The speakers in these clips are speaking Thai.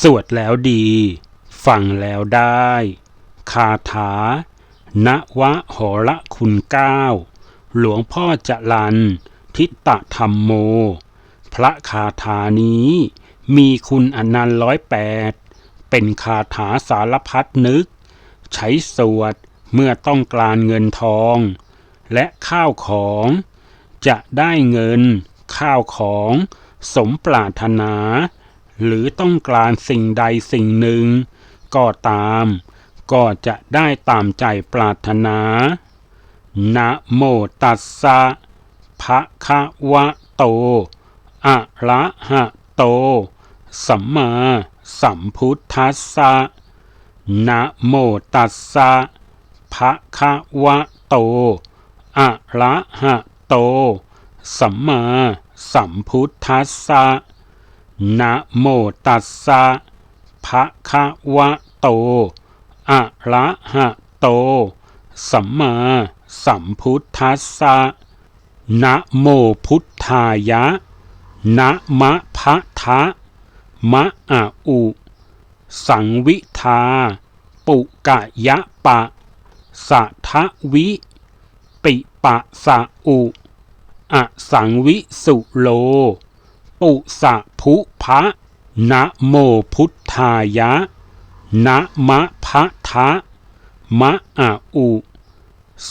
สวดแล้วดี ฟังแล้วได้ คาถา ณวะหอละคุณเก้า หลวงพ่อจรัน ทิตะธรรมโม พระคาถานี้ มีคุณอนันต์ร้อยแปด เป็นคาถาสารพัดนึก ใช้สวดเมื่อต้องการเงินทอง และข้าวของ จะได้เงิน ข้าวของ สมปรารถนา หรือต้องการสิ่งใดสิ่งหนึ่ง ก็ตาม ก็จะได้ตามใจปรารถนา นะโมตัสสะภะคะวะโต อะระหะโต สัมมาสัมพุทธัสสะนะโมตัสสะภะคะวะโต อะระหะโต สัมมาสัมพุทธัสสะ นะโมตัสสะภะคะวะโต อะระหะโต สัมมาสัมพุทธัสสะนะโมพุทธายะนะมะพะทะมะอะอุ สังวิทา ปุกะยะปะ สะทะวิ ปิปะสะอุอะสังวิสุโล ปุสะภุพะนะโมพุทธายะนะมะพะทะมะอะอุ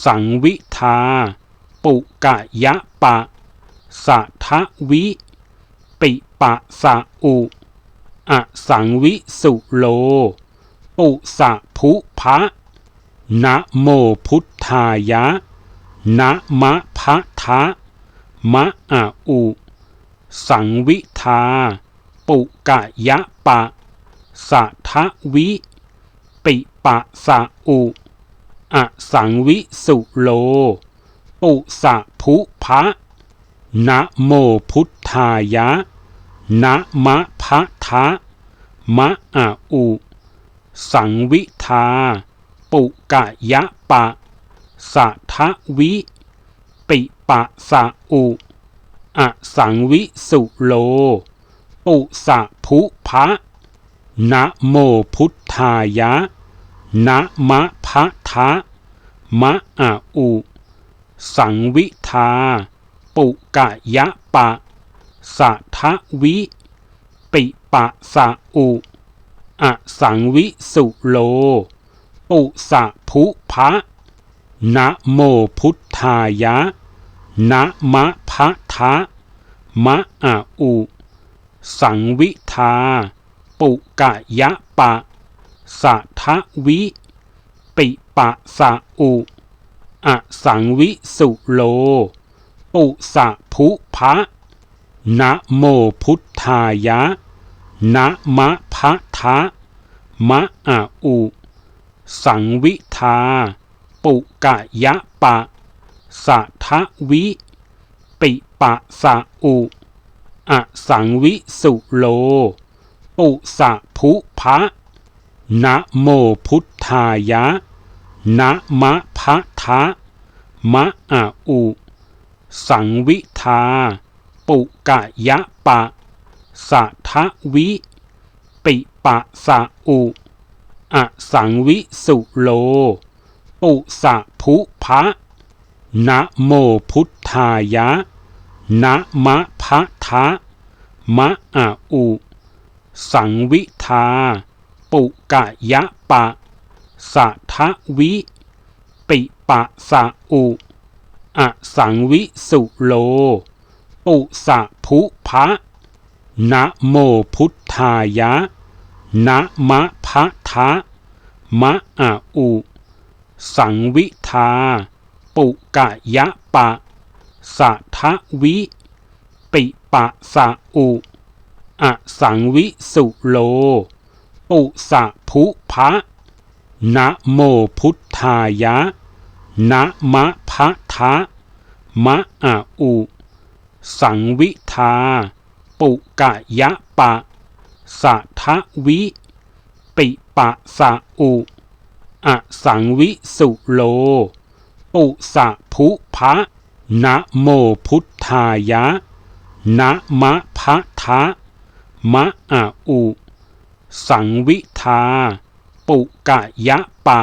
สังวิทา ปุกะยะปะ สะทะวิ ปิปะสะอุอะสังวิสุโล ปุสะภุพะนะโมพุทธายะนะมะพะทะมะอะอุ สังวิทา ปุกะยะปะ สะทะวิ ปิปะสะอุอะสังวิสุโล ปุสะภุพะนะโมพุทธายะนะมะพะทะมะอะอุ สังวิทา ปุกะยะปะ สะทะวิ ปิปะสะอุ อะสังวิสุโล ปุสะภุพะนะโมพุทธายะนะมะพะทะมะอะอุ สังวิทา ปุกะยะปะ สะทะวิ ปิปะสะอุอะสังวิสุโล ปุสะภุพะนะโมพุทธายะ นะมะพะทะมะอะอุ สังวิทา ปุกะยะปะ สะทะวิ ปิปะสะอุอะสังวิสุโล ปุสะภุพะนะโมพุทธายะนะมะพะทะมะอะอุ สังวิทา ปุกะยะปะ สะทะวิ ปิปะสะอุอะสังวิสุโล ปุสะภุพะนะโมพุทธายะนะมะพะทะมะอะอุ สังวิทา ปุกะยะปะ สะทะวิ ปิปะสะอุอะสังวิสุโล ปุสะภุพะ นะโมพุทธายะ นะมะพะทะ มะอะอุ สังวิทา ปุกะยะปะ สะทะวิ ปิปะสะอุอะสังวิสุโล ปุสะภุพะ นะโมพุทธายะ นะมะพะทะ มะอะอุ สังวิทา ปุกะยะปะสะทะวิ ปิปะสะอุอะสังวิสุโล ปุสะภุพะนะโมพุทธายะนะมะพะทะมะอะอุ สังวิทา ปุกะยะปะสะทะวิ ปิปะสะอุอะสังวิสุโล ปุสะภุพะนะโมพุทธายะนะมะพะทะมะอะอุ สังวิทา ปุกะยะปะ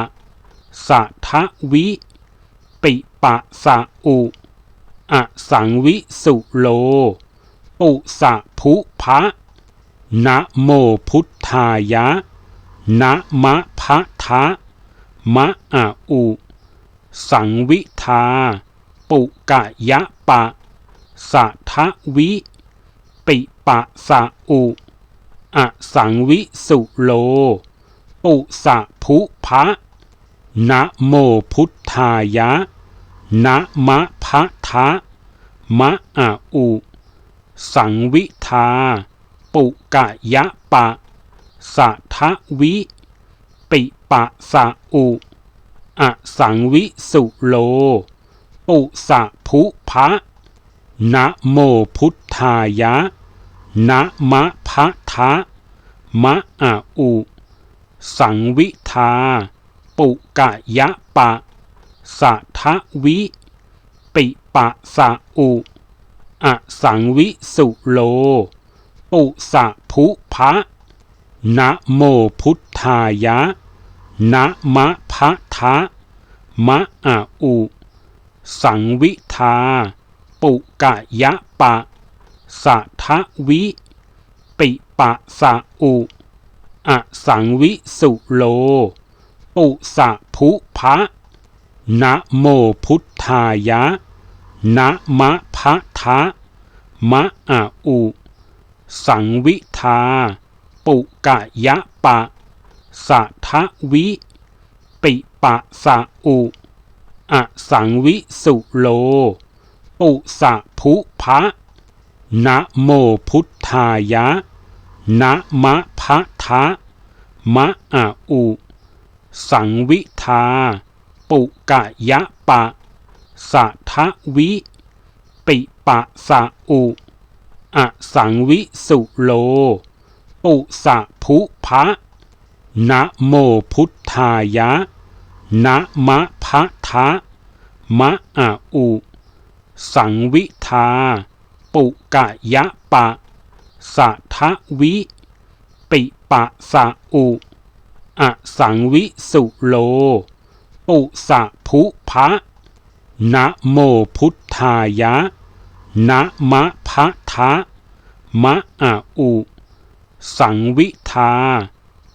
สัทะวิ ปิปะสะอุอสังวิสุโล ปุสะภุพะนะโมพุทธายะนะมะพะทะมะอะอุ สังวิทา ปุกะยะปะ สัทะวิ ปิปะสะอุอสังวิสุโล ปุสะภุพะนะโมพุทธายะนะมะพะทะมะอะอุ สังวิทา ปุกะยะปะ สัทะวิ ปิปะสะอุ อสังวิสุโล ปุสะภุพะนะโมพุทธายะนะมะพะทะมะอะอุ สังวิทา ปุกะยะปะสัทะวิ ปิปะสะอุอสังวิสุโล ปุสะภุพะนะโมพุทธายะ นะมะพะทะมะอะอุ สังวิทา ปุกะยะปะสัทะวิ ปิปะสะอุอะสังวิสุโล ปุสะภุพะนะโมพุทธายะนะมะพะทะมะอะอุ สังวิทา ปุกะยะปะ สัทะวิ ปิปะสะอุอสังวิสุโล ปุสะภุพะนะโมพุทธายะนะมะพะทะมะอะอุ สังวิทา ปุกะยะปะสัทะวิ ปิปะสะอุอสังวิสุโล ปุสะภุพะ นะโมพุทธายะ นะมะพะทะ มะอะอุ สังวิทา ปุกะยะปะสัทะวิ ปิปะสะอุอสังวิสุโล ปุสะภุพะนะโมพุทธายะ นะมะพะทะ มะอะอุ สังวิทา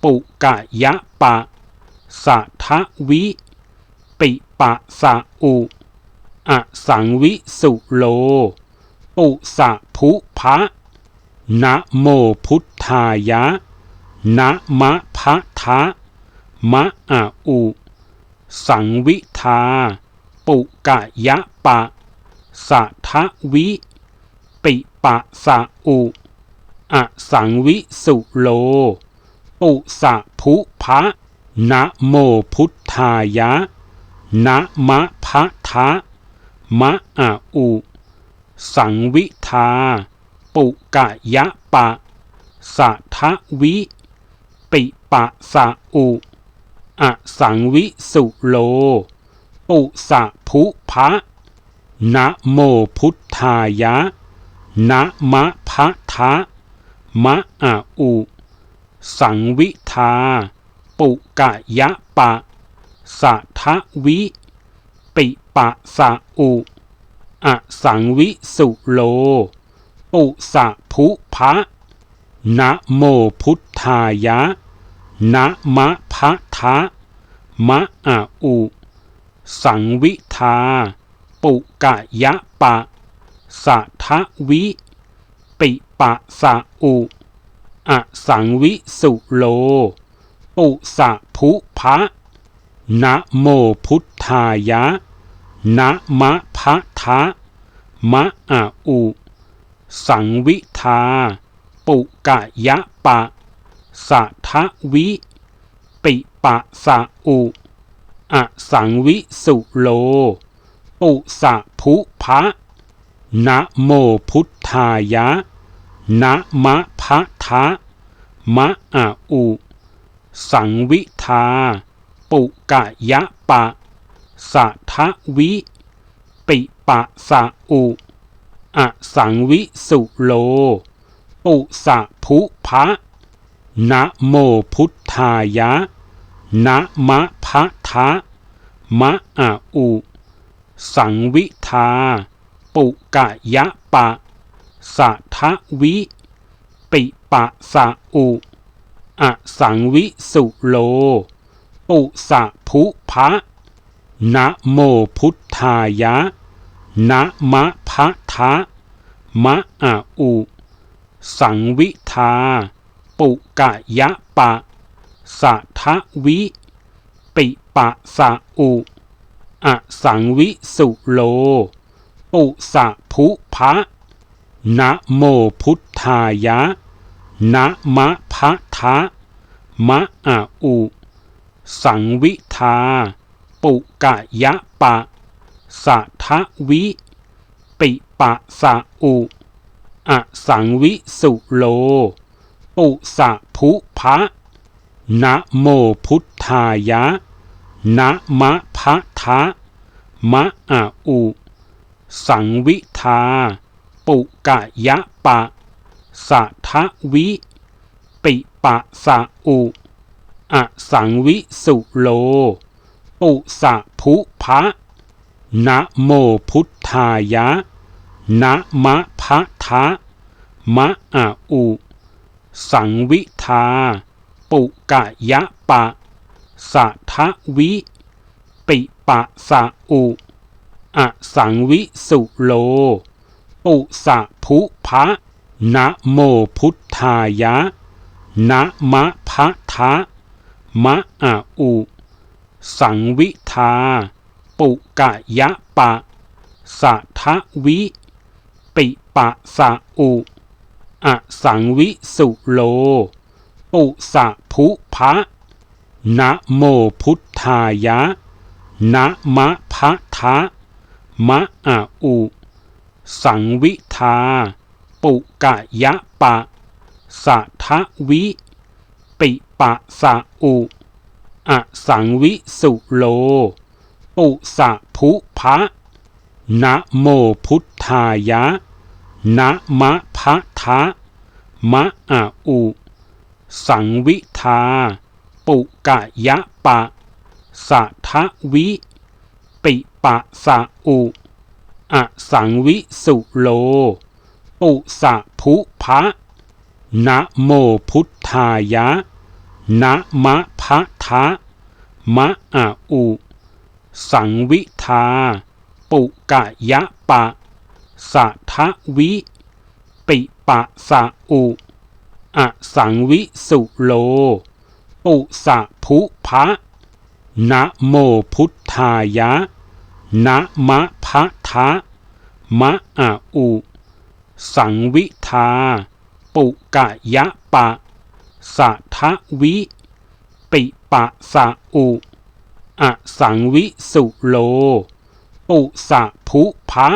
ปุกะยะปะสัทะวิ ปิปะสะอุอสังวิสุโล ปุสะภุพะนะโมพุทธายะนะมะพะทะมะอะอุ สังวิทา ปุกะยะปะสัทะวิ ปิปะสะอุอสังวิสุโล ปุสะภุพะนะโมพุทธายะนะมะพะทะมะอะอุ สังวิทา ปุกะยะปะ สัทะวิ ปิปะสะอุอสังวิสุโล ปุสะภุพะนะโมพุทธายะนะมะพะทะมะอะอุ สังวิทา ปุกะยะปะสัทะวิ ปิปะสะอุอสังวิสุโล ปุสะภุพะนะโมพุทธายะนะมะพะทะมะอะอุ สังวิทา ปุกะยะปะสัทะวิ ปิปะสะอุ อสังวิสุโล ปุสะภุพะนะโมพุทธายะนะมะพะทะมะอะอุ สังวิทา ปุกะยะปะสัทะวิ ปิปะสะอุอสังวิสุโล ปุสะภุพะนะโมพุทธายะ นะมะพะทะมะอะอุ สังวิทา ปุกะยะปะสัทะวิ ปิปะสะอุอสังวิสุโล ปุสะภุพะนะโมพุทธายะนะมะพะทะมะอะอุ สังวิทา ปุกะยะปะ สะทะวิ ปิปะสะอุอสังวิสุโล ปุสะภุพะนะโมพุทธายะนะมะพะทะมะอะอุ สังวิทา ปุกะยะปะ สะทะวิ ปิปะสะอุอสังวิสุโล ปุสะภุพะ นะโมพุทธายะ นะมะพะทะ มะอะอุ สังวิทา ปุกะยะปะ สะทะวิ ปิปะสะอุอสังวิสุโล ปุสะภุพะ นะโมพุทธายะ นะมะพะทะ มะอะอุ สังวิทา ปุกะยะปะสะทะวิ ปิปะสะอุอสังวิสุโล ปุสะภุพะนะโมพุทธายะนะมะพะทะมะอะอุ สังวิทา ปุกะยะปะสะทะวิ ปิปะสะอุอสังวิสุโล ปุสะภุพะนะโมพุทธายะนะมะพะทะมะอะอุ สังวิทา ปุกะยะปะ สะทะวิ ปิปะสะอุอสังวิสุโล ปุสะภุพะนะโมพุทธายะนะมะพะทะมะอะอุ สังวิทา ปุกะยะปะ สะทะวิ ปิปะสะอุอสังวิสุโล ปุสะภุพะนะโมพุทธายะนะมะพะทะมะอะอุ สังวิทา ปุกะยะปะ สะทะวิ ปิปะสะอุ อสังวิสุโล ปุสะภุพะนะโมพุทธายะนะมะพะทะมะอะอุ สังวิทา ปุกะยะปะ สะทะวิ ปิปะสะอุอสังวิสุโล ปุสะภุพะนะโมพุทธายะ นะมะพะทะมะอะอุ สังวิทา ปุกะยะปะ สะทะวิ ปิปะสะอุอะสังวิสุโล ปุสะภุพะ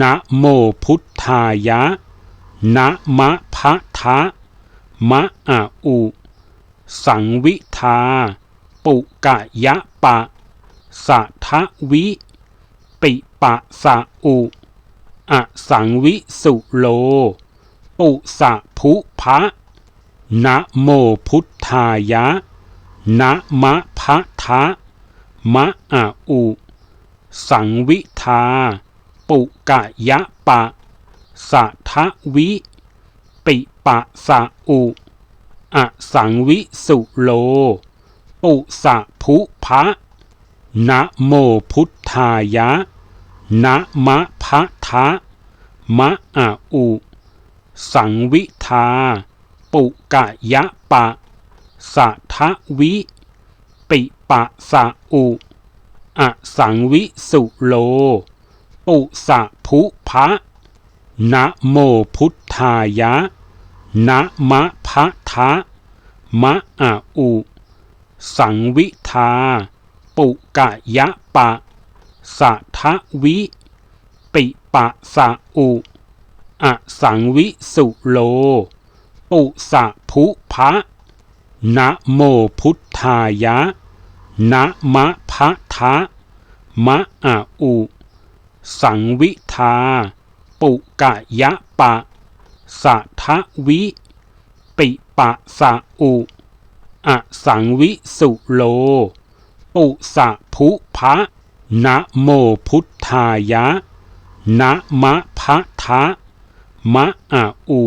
นะโมพุทธายะนะมะพะทะมะอะอุ สังวิทา ปุกะยะปะ สะทะวิ ปิปะสะอุอสังวิสุโล ปุสะภุพะนะโมพุทธายะนะมะพะทะมะอะอุ สังวิทา ปุกะยะปะ สะทะวิ ปิปะสะอุอสังวิสุโล ปุสะภุพะ นะโมพุทธายะ นะมะพะทะ มะอะอุ สังวิทา ปุกะยะปะ สะทะวิ ปิปะสะอุอสังวิสุโล ปุสะภุพะนะโมพุทธายะ นะมะพะทะ มะอะอุ สังวิทา ปุกะยะปะสะทะวิ ปิปะสะอุอสังวิสุโล ปุสะภุพะนะโมพุทธายะนะมะพะทะมะอะอุ สังวิทา ปุกะยะปะสะทะวิปปิปะสะอุอสังวิสุโล ปุสะภุพะนะโมพุทธายะนะมะพะทะมะอะอุ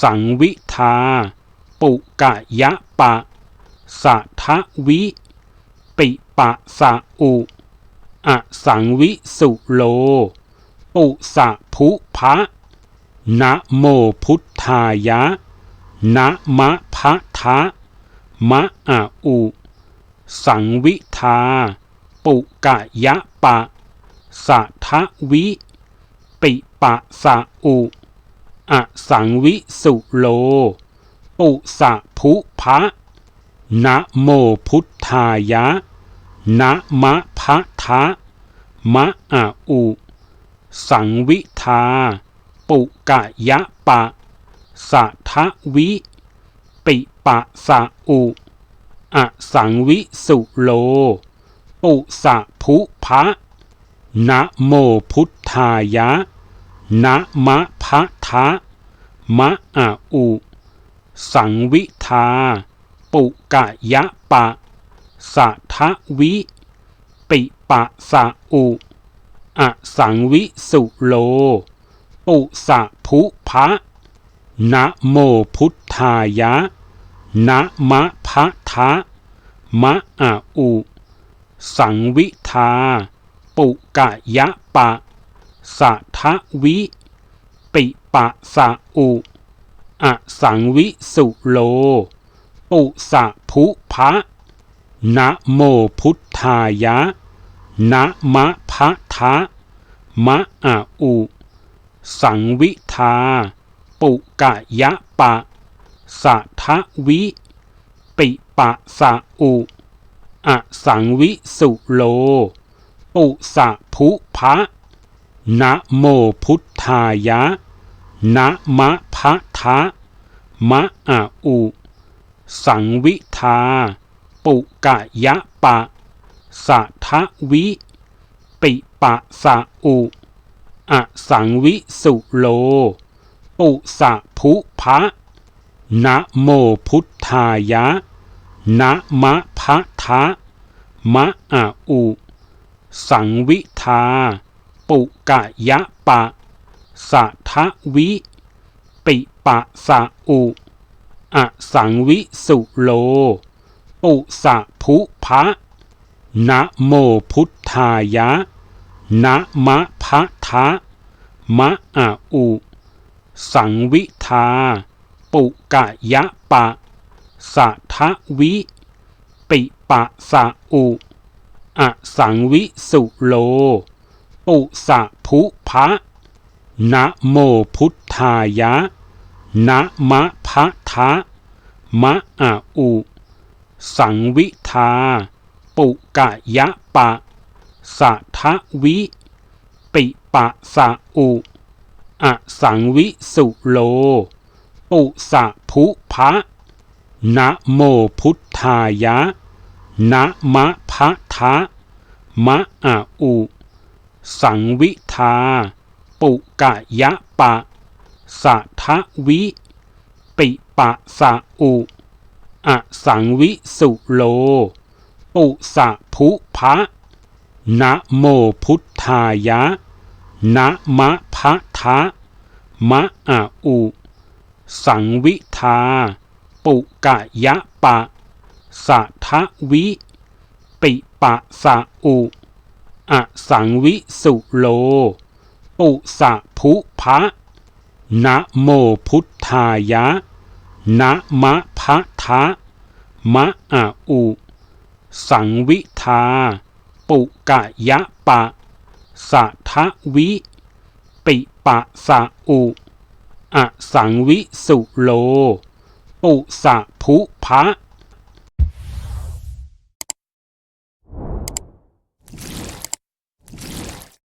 สังวิทา ปุกะยะปะ สะทะวิ ปิปะสะอุอสังวิสุโล ปุสะภุพะนะโมพุทธายะนะมะพะทะมะอะอุ สังวิทา ปุกะยะปะ สะทะวิ ปิปะสะอุอสังวิสุโล ปุสะภุพะนะโมพุทธายะนะมะพะทะมะอะอุ สังวิทา ปุกะยะปะ สะทะวิ ปิปะสะอุ อสังวิสุโล ปุสะภุพะนะโมพุทธายะนะมะพะทะมะอะอุ สังวิทา ปุกะยะปะสะทะวิ ปิปะสะอุอสังวิสุโล ปุสะภุพะนะโมพุทธายะ นะมะพะทะมะอะอุ สังวิทา ปุกะยะปะ สะทะวิ ปิปะสะอุอะสังวิสุโล ปุสะภุพะนะโมพุทธายะนะมะพะทะมะอะอุ สังวิทา ปุกะยะปะ สะทะวิ ปิปะสะอุอสังวิสุโล ปุสะภุพะนะโมพุทธายะนะมะพะทะมะอะอุ สังวิทา ปุกะยะปะสะทะวิ ปิปะสะอุอสังวิสุโล ปุสะภุพะ นะโมพุทธายะ นะมะพะทะ มะอะอุ สังวิทา ปุกะยะปะ สะทะวิ ปิปะสะอุอสังวิสุโล ปุสะภุพะนะโมพุทธายะ นะมะพะทะ มะอะอุ สังวิทา ปุกะยะปะสะทะวิ ปิปะสะอุอสังวิสุโล ปุสะภุพะนะโมพุทธายะนะมะพะทะมะอะอุ สังวิทา ปุกะยะปะสะทะวิ ปิปะสะอุอสังวิสุโล ปุสะภุพะนะโมพุทธายะนะมะพะทะมะอะอุ สังวิทา ปุกะยะปะ สะทะวิ ปิปะสะอุอสังวิสุโล ปุสะภุพะนะโมพุทธายะนะมะพะทะมะอะอุ สังวิทา ปุกะยะปะ สะทะวิ ปิปะสะอุอสังวิสุโล ปุสะภุพะนะโมพุทธายะนะมะพะทะมะอะอุ สังวิทา ปุกะยะปะ สะทะวิ ปิปะสะอุ อสังวิสุโล ปุสะภุพะ